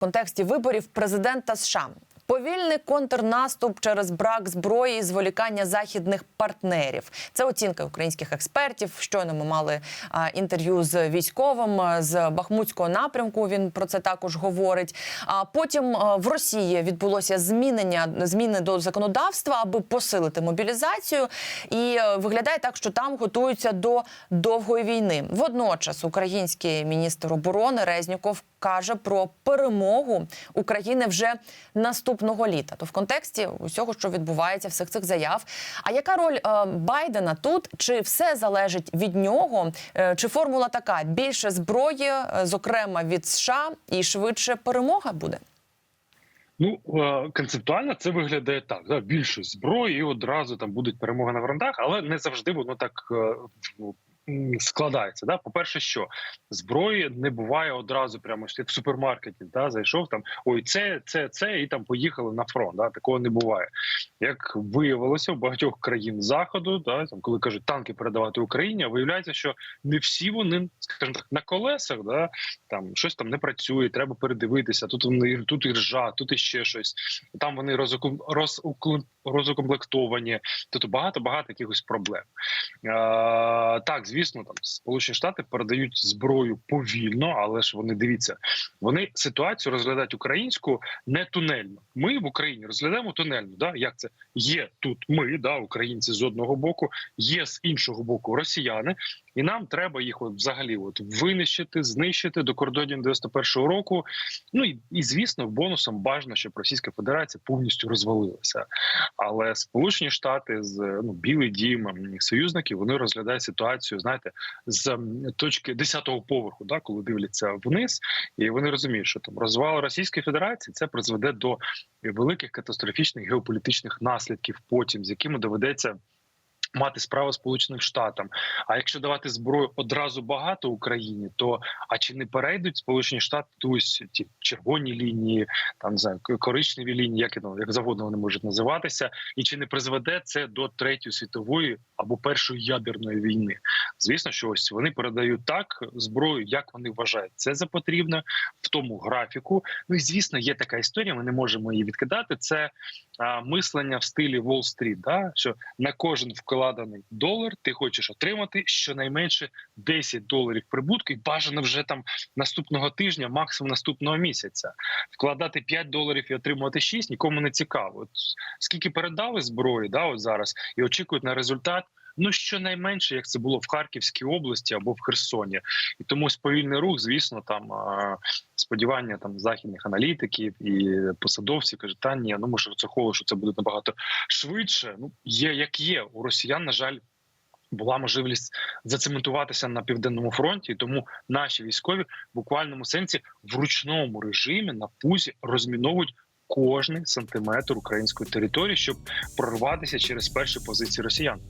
контексті виборів президента США. Повільний контрнаступ через брак зброї і зволікання західних партнерів. Це оцінка українських експертів. Щойно ми мали інтерв'ю з військовим з Бахмутського напрямку. Він про це також говорить. А потім а, в Росії відбулося змінення зміни до законодавства, аби посилити мобілізацію. І е, виглядає так, що там готуються до довгої війни. Водночас, український міністр оборони Резніков каже про перемогу України вже наступного літа. То в контексті усього, що відбувається, всіх цих заяв. А яка роль е, Байдена тут? Чи все залежить від нього? Е, чи формула така: більше зброї, е, зокрема від США, і швидше перемога буде? Ну е, концептуально це виглядає так: да, більше зброї, і одразу там будуть перемоги на фронтах, але не завжди воно так е, складається. Да? По-перше, що зброї не буває одразу, прямо як в супермаркеті. Да? Зайшов там ой, це, це, це, і там поїхали на фронт. Да? Такого не буває. Як виявилося в багатьох країн заходу, да, там, коли кажуть танки передавати Україні, виявляється, що не всі вони, скажімо так, на колесах, да, там щось там не працює, треба передивитися. Тут вони тут і ржа, тут і ще щось. Там вони розукл- розукомплектовані. Тобто багато багато якихось проблем. Е, так, звісно, там Сполучені Штати передають зброю повільно, але ж вони дивіться, вони ситуацію розглядають українську не тунельно. Ми в Україні розглядаємо тунельно. Да? Як це є тут? Ми да, українці з одного боку, є з іншого боку росіяни, і нам треба їх от взагалі от винищити, знищити до кордонів 91-го року. Ну і, і звісно, бонусом бажано, щоб Російська Федерація повністю розвалилася. Але Сполучені Штати з ну Білий Дім м, союзників вони розглядають ситуацію, знаєте, з точки 10-го поверху, да, коли дивляться вниз, і вони розуміють, що там розвал Російської Федерації це призведе до великих катастрофічних геополітичних наслідків, потім з якими доведеться. Мати справу з сполученим штатам. А якщо давати зброю одразу багато Україні, то а чи не перейдуть Сполучені Штати ось ті червоні лінії, там знаю, коричневі лінії, як ну, як завгодно вони можуть називатися, і чи не призведе це до третьої світової або першої ядерної війни? Звісно, що ось вони передають так зброю, як вони вважають це за потрібне в тому графіку. Ну і звісно, є така історія. Ми не можемо її відкидати. Це а, мислення в стилі Уолл-стріт, да що на кожен вкладений долар ти хочеш отримати щонайменше 10 доларів прибутку, і бажано вже там наступного тижня, максимум наступного місяця. Вкладати 5 доларів і отримувати 6 нікому не цікаво. От скільки передали зброї, да, от зараз і очікують на результат. Ну щонайменше, як це було в Харківській області або в Херсоні, і тому ось повільний рух, звісно, там сподівання там західних аналітиків і посадовців кажуть, та ні, ну ми ж розраховували, що це буде набагато швидше. Ну є як є у росіян. На жаль, була можливість зацементуватися на південному фронті, тому наші військові в буквальному сенсі в ручному режимі на пузі розміновують. Кожний сантиметр української території, щоб прорватися через перші позиції росіян.